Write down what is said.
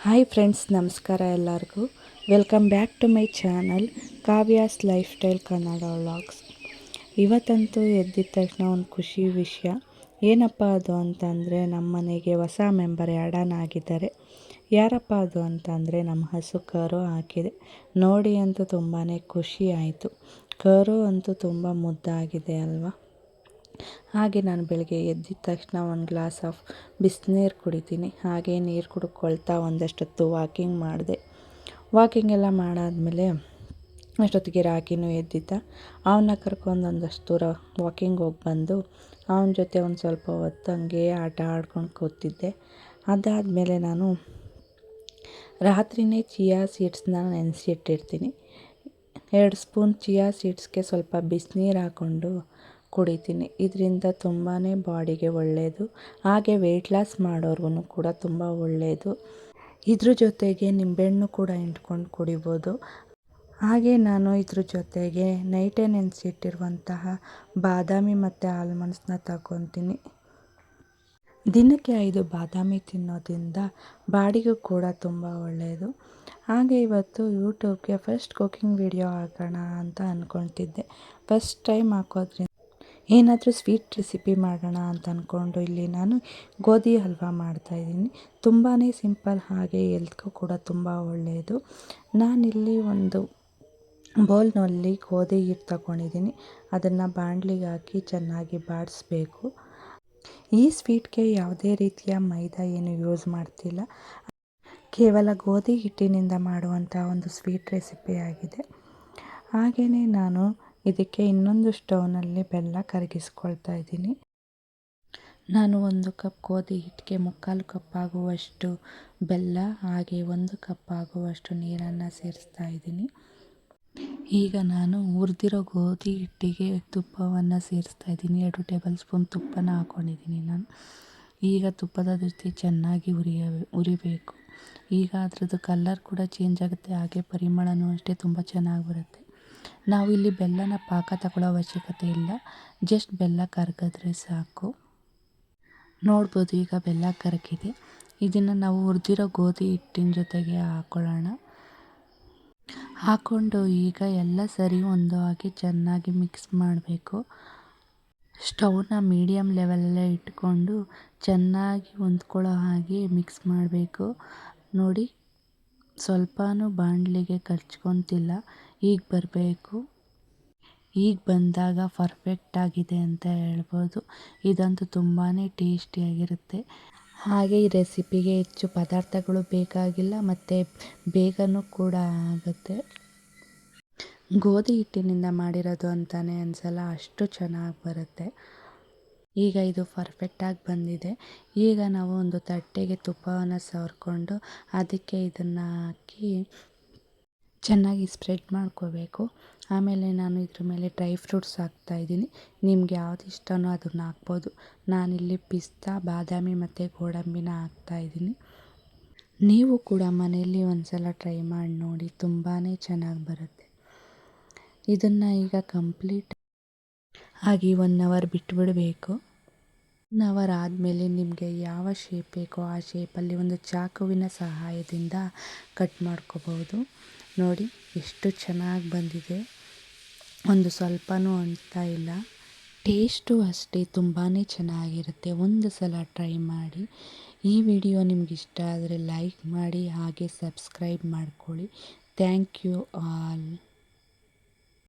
Hi friends ನಮಸ್ಕಾರ ಎಲ್ಲರಿಗೂ. Welcome back to my channel Kavya's lifestyle Kannada vlogs ಇವತ್ತಂತೂ ಎದ್ದಿದ ತಕ್ಷಣ ಒಂದು ಖುಷಿ ವಿಷಯ. ಏನಪ್ಪ ಅದು ಅಂತಂದರೆ ನಮ್ಮ ಮನೆಗೆ ಹೊಸ ಮೆಂಬರ್ ಆ್ಯಡನ್ ಆಗಿದ್ದಾರೆ. ಯಾರಪ್ಪ ಅದು ಅಂತಂದರೆ ನಮ್ಮ ಹಸು ಕರು ಹಾಕಿದೆ. ನೋಡಿ ಅಂತೂ ತುಂಬಾ ಖುಷಿ ಆಯಿತು. ಕರು ಅಂತೂ ತುಂಬ ಮುದ್ದಾಗಿದೆ ಅಲ್ವಾ? ಹಾಗೆ ನಾನು ಬೆಳಗ್ಗೆ ಎದ್ದಿದ ತಕ್ಷಣ ಒಂದು ಗ್ಲಾಸ್ ಆಫ್ ಬಿಸಿನೀರು ಕುಡಿತೀನಿ. ಹಾಗೆ ನೀರು ಕುಡ್ಕೊಳ್ತಾ ಒಂದಷ್ಟೊತ್ತು ವಾಕಿಂಗ್ ಮಾಡಿದೆ. ವಾಕಿಂಗ್ ಎಲ್ಲ ಮಾಡಾದಮೇಲೆ ಅಷ್ಟೊತ್ತಿಗೆ ರಾಕಿನೂ ಎದ್ದಿದ್ದ. ಅವನ್ನ ಕರ್ಕೊಂಡು ಒಂದಷ್ಟು ದೂರ ವಾಕಿಂಗ್ ಹೋಗಿ ಬಂದು ಅವನ ಜೊತೆ ಒಂದು ಸ್ವಲ್ಪ ಹೊತ್ತು ಹಂಗೆ ಆಟ ಆಡ್ಕೊಂಡು ಕೂತಿದ್ದೆ. ಅದಾದಮೇಲೆ ನಾನು ರಾತ್ರಿಯೇ ಚಿಯಾ ಸೀಡ್ಸ್ನ ನೆನೆಸಿಟ್ಟಿರ್ತೀನಿ. ಎರಡು ಸ್ಪೂನ್ ಚಿಯಾ ಸೀಡ್ಸ್ಗೆ ಸ್ವಲ್ಪ ಬಿಸಿನೀರು ಹಾಕ್ಕೊಂಡು ಕುಡಿತೀನಿ. ಇದರಿಂದ ತುಂಬಾ ಬಾಡಿಗೆ ಒಳ್ಳೆಯದು ಹಾಗೆ ವೆಯ್ಟ್ ಲಾಸ್ ಮಾಡೋರ್ಗು ಕೂಡ ತುಂಬ ಒಳ್ಳೆಯದು ಇದ್ರ ಜೊತೆಗೆ ನಿಂಬೆಹಣ್ಣು ಕೂಡ ಹಿಂಡ್ಕೊಂಡು ಕುಡಿಬೋದು. ಹಾಗೆ ನಾನು ಇದ್ರ ಜೊತೆಗೆ ನೈಟೇ ನೆನೆಸಿಟ್ಟಿರುವಂತಹ ಬಾದಾಮಿ ಮತ್ತು ಆಲ್ಮಂಡ್ಸ್ನ ತಗೊತೀನಿ ದಿನಕ್ಕೆ ಐದು ಬಾದಾಮಿ ತಿನ್ನೋದ್ರಿಂದ ಬಾಡಿಗೂ ಕೂಡ ತುಂಬ ಒಳ್ಳೆಯದು ಹಾಗೆ ಇವತ್ತು ಯೂಟ್ಯೂಬ್ಗೆ ಫಸ್ಟ್ ಕುಕಿಂಗ್ ವಿಡಿಯೋ ಹಾಕೋಣ ಅಂತ ಅಂದ್ಕೊಳ್ತಿದ್ದೆ ಫಸ್ಟ್ ಟೈಮ್ ಹಾಕೋದ್ರಿಂದ ಏನಾದರೂ ಸ್ವೀಟ್ ರೆಸಿಪಿ ಮಾಡೋಣ ಅಂತ ಅಂದ್ಕೊಂಡು ಇಲ್ಲಿ ನಾನು ಗೋಧಿ ಹಲ್ವಾ ಮಾಡ್ತಾಯಿದ್ದೀನಿ ತುಂಬಾ ಸಿಂಪಲ್ ಹಾಗೆ ಎಲ್ತ್ಗೂ ಕೂಡ ತುಂಬ ಒಳ್ಳೆಯದು. ನಾನಿಲ್ಲಿ ಒಂದು ಬೌಲ್ನಲ್ಲಿ ಗೋಧಿ ಹಿಟ್ಟು ತಗೊಂಡಿದ್ದೀನಿ. ಅದನ್ನು ಬಾಣಲಿಗೆ ಹಾಕಿ ಚೆನ್ನಾಗಿ ಬಾಡಿಸ್ಬೇಕು. ಈ ಸ್ವೀಟ್ಗೆ ಯಾವುದೇ ರೀತಿಯ ಮೈದಾ ಏನು ಯೂಸ್ ಮಾಡ್ತಿಲ್ಲ. ಕೇವಲ ಗೋಧಿ ಹಿಟ್ಟಿನಿಂದ ಮಾಡುವಂಥ ಒಂದು ಸ್ವೀಟ್ ರೆಸಿಪಿ ಆಗಿದೆ. ಹಾಗೆಯೇ ನಾನು ಇದಕ್ಕೆ ಇನ್ನೊಂದು ಸ್ಟೌವ್ನಲ್ಲಿ ಬೆಲ್ಲ ಕರಗಿಸ್ಕೊಳ್ತಾ ಇದ್ದೀನಿ. ನಾನು ಒಂದು ಕಪ್ ಗೋಧಿ ಹಿಟ್ಟಿಗೆ ಮುಕ್ಕಾಲು ಕಪ್ ಆಗುವಷ್ಟು ಬೆಲ್ಲ, ಹಾಗೆ ಒಂದು ಕಪ್ ಆಗುವಷ್ಟು ನೀರನ್ನು ಸೇರಿಸ್ತಾ ಇದ್ದೀನಿ. ಈಗ ನಾನು ಹುರಿದಿರೋ ಗೋಧಿ ಹಿಟ್ಟಿಗೆ ತುಪ್ಪವನ್ನು ಸೇರಿಸ್ತಾ ಇದ್ದೀನಿ. ಎರಡು ಟೇಬಲ್ ಸ್ಪೂನ್ ತುಪ್ಪನ ಹಾಕ್ಕೊಂಡಿದ್ದೀನಿ ನಾನು. ಈಗ ತುಪ್ಪದ ಜೊತೆ ಚೆನ್ನಾಗಿ ಉರಿಯ ಉರಿಬೇಕು ಈಗ ಅದರದ್ದು ಕಲ್ಲರ್ ಕೂಡ ಚೇಂಜ್ ಆಗುತ್ತೆ, ಹಾಗೆ ಪರಿಮಳನೂ ಅಷ್ಟೇ ತುಂಬ ಚೆನ್ನಾಗಿ ಬರುತ್ತೆ. ನಾವು ಇಲ್ಲಿ ಬೆಲ್ಲನ ಪಾಕ ತಗೊಳ್ಳೋ ಅವಶ್ಯಕತೆ ಇಲ್ಲ. ಜಸ್ಟ್ ಬೆಲ್ಲ ಕರಗಿದ್ರೆ ಸಾಕು. ನೋಡ್ಬೋದು ಈಗ ಬೆಲ್ಲ ಕರಗಿದೆ. ಇದನ್ನು ನಾವು ಹುರಿದಿರೋ ಗೋಧಿ ಹಿಟ್ಟಿನ ಜೊತೆಗೆ ಹಾಕ್ಕೊಳ್ಳೋಣ ಹಾಕ್ಕೊಂಡು ಈಗ ಎಲ್ಲ ಸರಿ ಒಂದು ಹಾಕಿ ಚೆನ್ನಾಗಿ ಮಿಕ್ಸ್ ಮಾಡಬೇಕು. ಸ್ಟವ್ನ ಮೀಡಿಯಮ್ ಲೆವೆಲಲ್ಲೇ ಇಟ್ಕೊಂಡು ಚೆನ್ನಾಗಿ ಹೊಂದ್ಕೊಳ್ಳೋ ಹಾಗೆ ಮಿಕ್ಸ್ ಮಾಡಬೇಕು. ನೋಡಿ ಸ್ವಲ್ಪನೂ ಬಾಣಲಿಗೆ ಕಚ್ಕೊತಿಲ್ಲ ಈಗ ಬರಬೇಕು. ಈಗ ಬಂದಾಗ ಪರ್ಫೆಕ್ಟಾಗಿದೆ ಅಂತ ಹೇಳ್ಬೋದು. ಇದಂತೂ ತುಂಬಾ ಟೇಸ್ಟಿಯಾಗಿರುತ್ತೆ ಹಾಗೆ ಈ ರೆಸಿಪಿಗೆ ಹೆಚ್ಚು ಪದಾರ್ಥಗಳು ಬೇಕಾಗಿಲ್ಲ, ಮತ್ತು ಬೇಗನೂ ಕೂಡ ಆಗುತ್ತೆ. ಗೋಧಿ ಹಿಟ್ಟಿನಿಂದ ಮಾಡಿರೋದು ಅಂತಲೇ ಅನಿಸಲ್ಲ, ಅಷ್ಟು ಚೆನ್ನಾಗಿ ಬರುತ್ತೆ. ಈಗ ಇದು ಫರ್ಫೆಕ್ಟಾಗಿ ಬಂದಿದೆ. ಈಗ ನಾವು ಒಂದು ತಟ್ಟೆಗೆ ತುಪ್ಪವನ್ನು ಸವರ್ಕೊಂಡು ಅದಕ್ಕೆ ಇದನ್ನು ಹಾಕಿ ಚೆನ್ನಾಗಿ ಸ್ಪ್ರೆಡ್ ಮಾಡ್ಕೋಬೇಕು. ಆಮೇಲೆ ನಾನು ಇದ್ರ ಮೇಲೆ ಡ್ರೈ ಫ್ರೂಟ್ಸ್ ಹಾಕ್ತಾಯಿದ್ದೀನಿ ನಿಮ್ಗೆ ಯಾವ್ದು ಇಷ್ಟನೋ ಅದನ್ನು ಹಾಕ್ಬೋದು. ನಾನಿಲ್ಲಿ ಪಿಸ್ತಾ, ಬಾದಾಮಿ ಮತ್ತು ಗೋಡಂಬಿನ ಹಾಕ್ತಾಯಿದ್ದೀನಿ ನೀವು ಕೂಡ ಮನೆಯಲ್ಲಿ ಒಂದು ಸಲ ಟ್ರೈ ಮಾಡಿ ನೋಡಿ ತುಂಬಾ ಚೆನ್ನಾಗಿ ಬರುತ್ತೆ. ಇದನ್ನು ಈಗ ಕಂಪ್ಲೀಟ್ ಆಗಿ ಒನ್ ಅವರ್ ಬಿಟ್ಬಿಡಬೇಕು. ಒನ್ ಅವರ್ ಆದಮೇಲೆ ನಿಮಗೆ ಯಾವ ಶೇಪ್ ಬೇಕೋ ಆ ಶೇಪಲ್ಲಿ ಒಂದು ಚಾಕುವಿನ ಸಹಾಯದಿಂದ ಕಟ್ ಮಾಡ್ಕೋಬೋದು ನೋಡಿ, ಎಷ್ಟು ಚೆನ್ನಾಗಿ ಬಂದಿದೆ. ಒಂದು ಸ್ವಲ್ಪನೂ ಅಂಟ್ತಾ ಇಲ್ಲ. ಟೇಸ್ಟು ಅಷ್ಟೇ ತುಂಬಾ ಚೆನ್ನಾಗಿರುತ್ತೆ. ಒಂದು ಸಲ ಟ್ರೈ ಮಾಡಿ. ಈ ವಿಡಿಯೋ ನಿಮ್ಗೆ ಇಷ್ಟ ಆದರೆ ಲೈಕ್ ಮಾಡಿ, ಹಾಗೆ ಸಬ್ಸ್ಕ್ರೈಬ್ ಮಾಡ್ಕೊಳ್ಳಿ. Thank you all